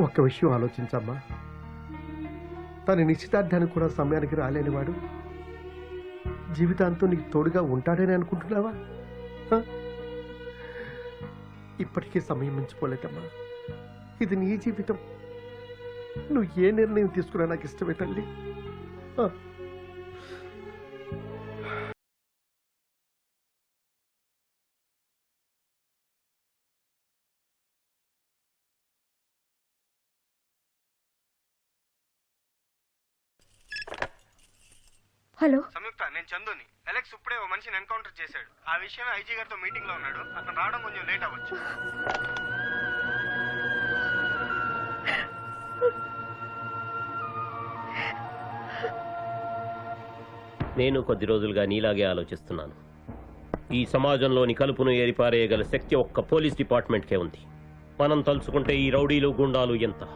ఒక్క విషయం ఆలోచించమ్మా. తన నిశ్చితార్థానికి కూడా సమయానికి రాలేనివాడు. జీవితాంతం నీకు తోడుగా ఉంటాడని అనుకుంటున్నావా? ఇప్పటికీ సమయం మించిపోలేదమ్మా. ఇది నీ జీవితం. నువ్వు ఏ నిర్ణయం తీసుకున్నా నాకు ఇష్టమే తల్లి. హలో. సంయుక్త నేను చందుని. అలెక్స్ ఇప్పుడే ఓ మనిషిని ఎన్కౌంటర్ చేశాడు. ఆ విషయమే ఐజీ గారితో మీటింగ్లో ఉన్నాడు. అతను రావడం కొంచెం లేట్ అవ్వచ్చు. నేను కొద్ది రోజులుగా నీలాగే ఆలోచిస్తున్నాను. ఈ సమాజంలోని కలుపును ఏరిపారేయగల శక్తి ఒక్క పోలీస్ డిపార్ట్మెంట్కే ఉంది. మనం తలుచుకుంటే ఈ రౌడీలు గుండాలు ఎంత?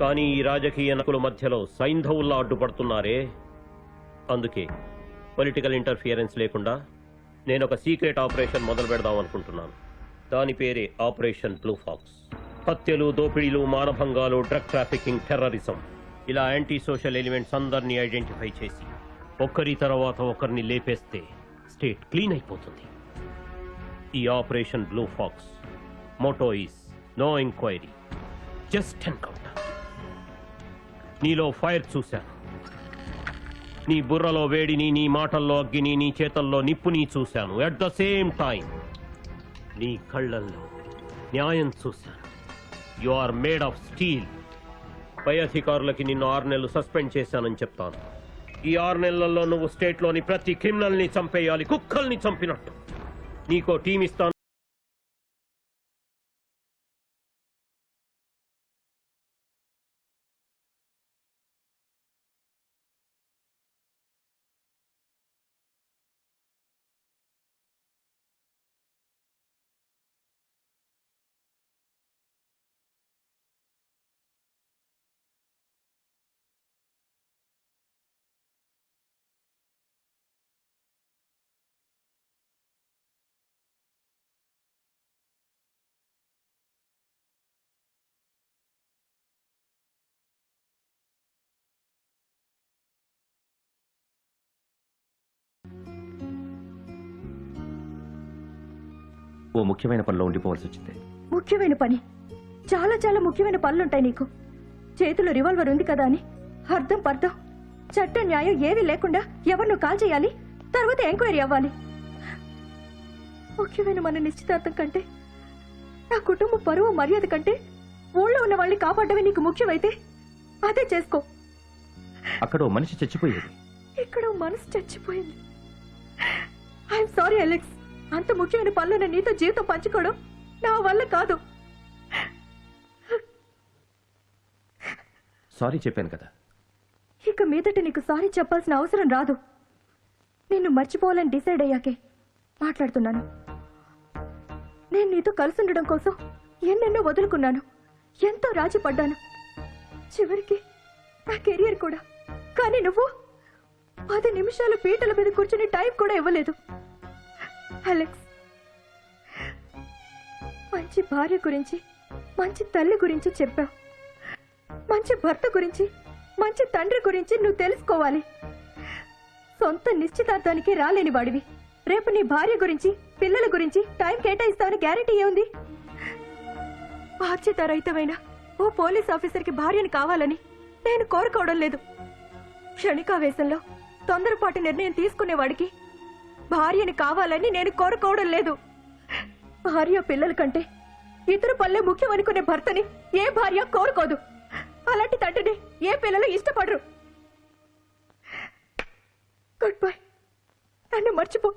కానీ ఈ రాజకీయ నకుల మధ్యలో సైంధవుల్లా అడ్డుపడుతున్నారే? అందుకే పొలిటికల్ ఇంటర్ఫియరెన్స్ లేకుండా నేను ఒక సీక్రెట్ ఆపరేషన్ మొదలు పెడదాం అనుకుంటున్నాను. దాని పేరే ఆపరేషన్ బ్లూ ఫాక్స్. హత్యలు దోపిడీలు మానభంగాలు డ్రగ్ ట్రాఫికింగ్ టెర్రరిజం ఇలా యాంటీ సోషల్ ఎలిమెంట్స్ అందరినీ ఐడెంటిఫై చేసి ఒక్కరి తర్వాత ఒకరిని లేపేస్తే స్టేట్ క్లీన్ అయిపోతుంది. ఈ operation blue fox motto is no enquiry just encounter. నీలో ఫైర్ చూశాను. నీ బుర్రలో వేడిని నీ మాటల్లో అగ్గిని నీ చేతల్లో నిప్పుని చూశాను. ఎట్ ద సేమ్ టైం నీ కళ్ళల్లో న్యాయం చూశాను. You are made of steel పై అధికారులకి నిన్ను ఆరు నెలలు సస్పెండ్ చేశానని చెప్తాను. ఈ ఆరు నెలల్లో నువ్వు స్టేట్లోని ప్రతి క్రిమినల్ని చంపేయాలి కుక్కల్ని చంపినట్టు. నీకో టీం ఇస్తాను. ఓ ముఖ్యమైన పనిలో ఉండిపోవాల్సి వచ్చింది. ముఖ్యమైన పని? చాలా చాలా ముఖ్యమైన పనులుంటాయి నీకు. చేతిలో రివాల్వర్ ఉంది కదా అని. అర్థం పర్థం. చట్ట న్యాయం ఏమీ లేకుండా ఎవరిను కాల్ చేయాలి? తర్వాత ఎంక్వైరీ అవ్వాలి. ముఖ్యమైన మన నిశ్చితార్థం కంటే నా కుటుంబ పరువు మర్యాద కంటే ఊళ్ళో ఉన్న వాళ్ళని కాపాడమే నీకు ముఖ్యమైతే అదే చేసుకో. అక్కడ మనిషి చచ్చిపోయేది. ఇక్కడ మనసు చచ్చిపోయింది. ఐఎమ్ సారీ అలెక్స్ అంత ముఖ్యమైన పనులను నీతో జీవితం పంచుకోవడం నా వల్ల కాదు. సారీ చెప్పాను కదా. ఇక మీదట నీకు సారీ చెప్పాల్సిన అవసరం రాదు. నిన్ను మర్చిపోవాలని డిసైడ్ అయ్యాకే మాట్లాడుతున్నాను. నేను నీతో కలిసి ఉండడం కోసం ఎన్నెన్నో వదులుకున్నాను. ఎంతో రాజీ పడ్డాను చివరికి నా కెరియర్ కూడా. కానీ నువ్వు పది నిమిషాలు పీటల మీద కూర్చుని టైం కూడా ఇవ్వలేదు. అలెక్స్ మంచి భార్య గురించి మంచి తల్లి గురించి చెప్పావు. మంచి భర్త గురించి మంచి తండ్రి గురించి నువ్వు తెలుసుకోవాలి. సొంత నిశ్చితార్థానికి రాలేని వాడివి. రేపు నీ భార్య గురించి పిల్లల గురించి టైం కేటాయిస్తావని గ్యారెంటీ ఏముంది? బాధ్యతారహితమైన ఓ పోలీస్ ఆఫీసర్కి భార్యను కావాలని నేను కోరుకోవడం లేదు. క్షణికావేశంలో తొందరపాటు నిర్ణయం తీసుకునేవాడికి భార్యని కావాలని నేను కోరుకోవడం లేదు. భార్య పిల్లల కంటే ఇద్దరు పల్లె ముఖ్యం అనుకునే భర్తని ఏ భార్య కోరుకోదు. అలాంటి తండ్రిని ఏ పిల్లలు ఇష్టపడరు. గుడ్ బై నన్ను మర్చిపో.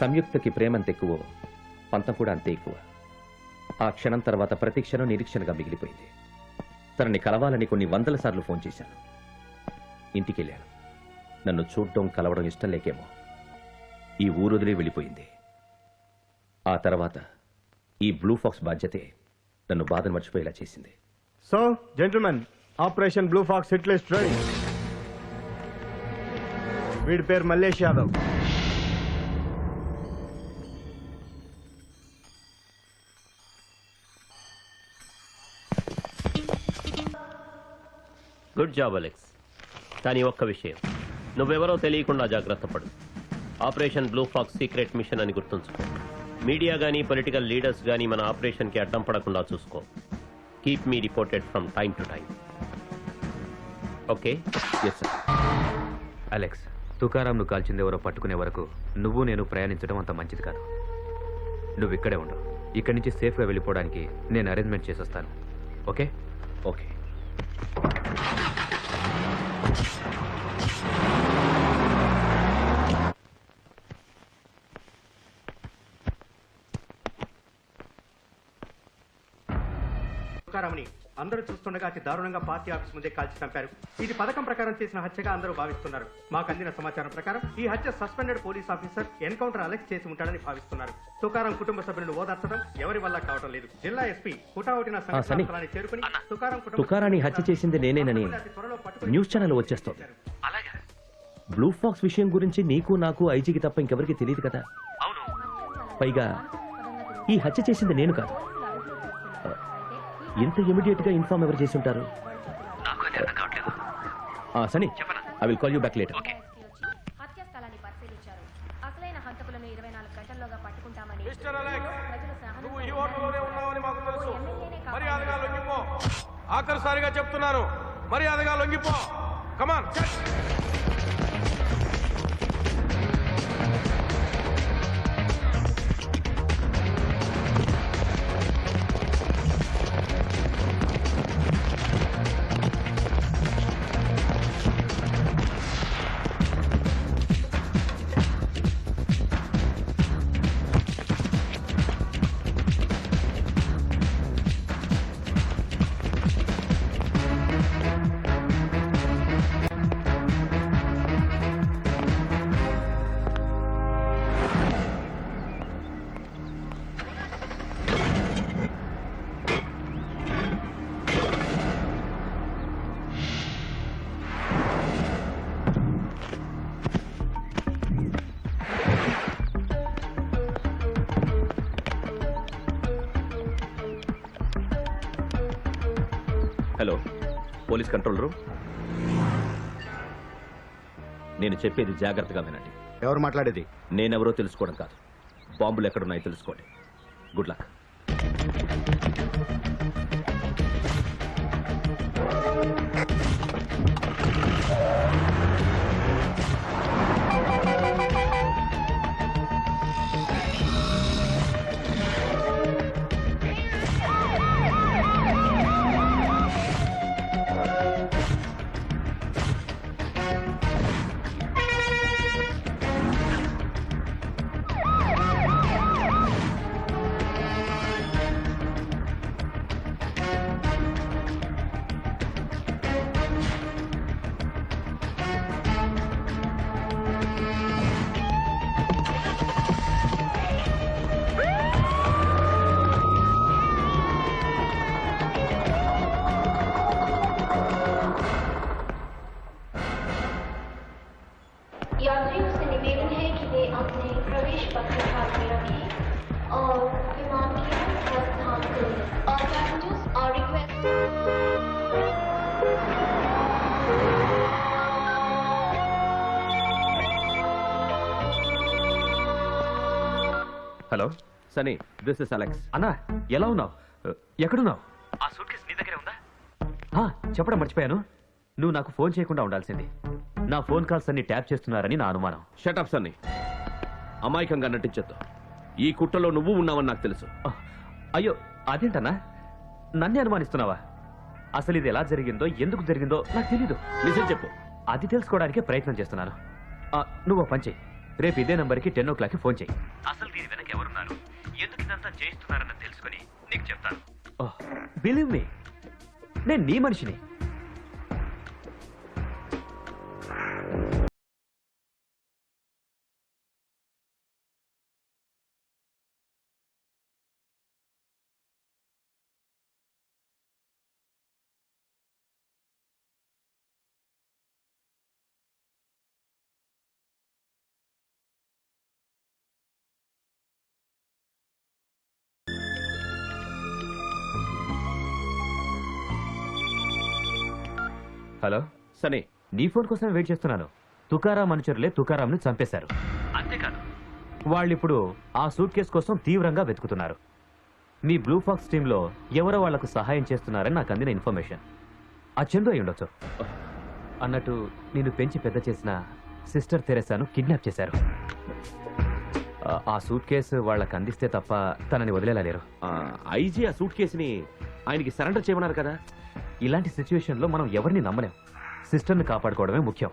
సంయుక్తకి ప్రేమంత ఎక్కువ పంతం కూడా అంతే ఎక్కువ. ఆ క్షణం తర్వాత ప్రతి క్షణం నిరీక్షణగా మిగిలిపోయింది. తనని కలవాలని కొన్ని వందల సార్లు ఫోన్ చేశాను. ఇంటికి వెళ్ళాను నన్ను చూడటం కలవడం ఇష్టం లేకేమో. ఈ ఊరొదిలే వెళ్ళిపోయింది. ఆ తర్వాత ఈ బ్లూ ఫాక్స్ బాధ్యతే నన్ను బాధను మర్చిపోయేలా చేసింది. So gentlemen operation blue fox hit list ready. వీడి పేరు Mallesh Yadav. Good job Alex. కానీ ఒక్క విషయం. నువ్వెవరో తెలియకుండా జాగ్రత్త పడు. Operation blue fox secret mission అని గుర్తుంచుకో. మీడియా కానీ పొలిటికల్ లీడర్స్ కానీ మన ఆపరేషన్కి అడ్డం పడకుండా చూసుకో. Keep me reported from time to time okay? Yes sir Alex తుకారాంను కాల్చింది ఎవరో పట్టుకునే వరకు నువ్వు నేను ప్రయాణించడం అంత మంచిది కాదు. నువ్వు ఇక్కడే ఉండు. ఇక్కడి నుంచి సేఫ్గా వెళ్ళిపోవడానికి నేను అరేంజ్మెంట్ చేసి వస్తాను ఓకే? ఓకే. Thank you. అందరూ చూస్తుండగా అతి దారుణంగా పార్టీ ఆఫీస్ ముందే కాల్చి చంపారు. ఇది పథకం ప్రకారం చేసిన హత్యగా అందరూ భావిస్తున్నారు. మాకు అందిన సమాచారం ప్రకారం ఈ హత్య suspended police officer encounter Alex చేసి ఉంటాడని భావిస్తున్నారు. తుకారం కుటుంబ సభ్యులను ఓదార్చడం ఎవరి వల్ల కావడం లేదు. జిల్లా ఎస్పీ హుటాహుటిన. సంఘటనా చేరుకుని తుకారం తుకారాన్ని హత్య చేసింది నేనేనని న్యూస్ ఛానల్ వచ్చేస్తోంది. బ్లూ ఫాక్స్ విషయం గురించి నీకు నాకు ఐజీకి తప్ప ఇంకెవరికి తెలియదు కదా? పైగా ఈ హత్య చేసింది నేను కాదు. ఇంత ఇమీడియట్గా ఇన్ఫార్మ్ ఎవరు చేసి ఉంటారు Sunny I will call you back later హత్యా స్థలాన్ని పరిశీలించారు. అసలైన హంతకులను ఇరవై నాలుగు గంటల్లోగా పట్టుకుంటామని మిస్టర్ అలెక్స్ ప్రజలు పోలీస్ కంట్రోల్ రూమ్. నేను చెప్పేది జాగ్రత్తగా వినండి. ఎవరు మాట్లాడేది? నేనెవరో తెలుసుకోవడం కాదు. బాంబులు ఎక్కడున్నాయో తెలుసుకోండి. Good luck. यात्रियों से निवेदन है कि वे अपने प्रवेश पत्र हाथ में रखें और विमान की ओर प्रस्थान करें और passengers are request hello Sunny this is Alex అన్నా ఎలా ఉన్నావు ఎక్కడున్నావు ఆ సూట్ కేసు నీ దగ్గరే ఉందా ఆ, చెప్పడం మర్చిపోయాను నువ్వు నాకు ఫోన్ చేయకుండా ఉండాల్సింది నా ఫోన్ కాల్స్ అన్ని ట్యాప్ చేస్తున్నారని నా అనుమానం. షటప్ సన్నీ అమాయకంగా నటించొద్దు. ఈ కుట్రలో నువ్వు ఉన్నావని నాకు తెలుసు. అయ్యో అదేంటన్నా? నన్నే అనుమానిస్తున్నావా? అసలు ఇది ఎలా జరిగిందో ఎందుకు జరిగిందో నాకు తెలీదు. నిజం చెప్పు. అది తెలుసుకోవడానికే ప్రయత్నం చేస్తున్నాను. ఆ, నువ్వు ఓ పని చెయ్యి. రేపు ఇదే నంబర్కి టెన్ ఓ క్లాక్కి ఫోన్ చెయ్యి. అసలు దీని వెనక ఎవరున్నారు? ఎందుకు ఇదంతా చేయిస్తున్నారని తెలుసుకొని నీకు చెప్తాను. బిలీవ్ మీ నేను నీ మనిషిని. హలో? సనే నీ ఫోన్ కోసం వెయిట్ చేస్తున్నాను. తుకారాం అనుచరులే తుకారాంని చంపేశారు. అంతేకాదు. వాళ్ళిప్పుడు ఆ సూట్ కేసు కోసం తీవ్రంగా వెతుకుతున్నారు. మీ బ్లూ ఫాక్స్ టీంలో ఎవరో వాళ్ళకు సహాయం చేస్తున్నారని నాకు అందిన ఇన్ఫర్మేషన్. ఆ చందు అయి ఉండొచ్చు. అన్నట్టు నేను పెంచి పెద్ద చేసిన సిస్టర్ తెరెసాను కిడ్నాప్ చేశారు. ఆ- ఆ సూట్ కేసు వాళ్ళకి అందిస్తే తప్ప తనని వదిలేలా లేరు. ఐజీ ఆ సూట్ కేసుని ఆయనకి సరెండర్ చేయమన్నారు కదా. ఇలాంటి సిచ్యువేషన్లో మనం ఎవరిని నమ్మలేం. సిస్టర్ని కాపాడుకోవడమే ముఖ్యం.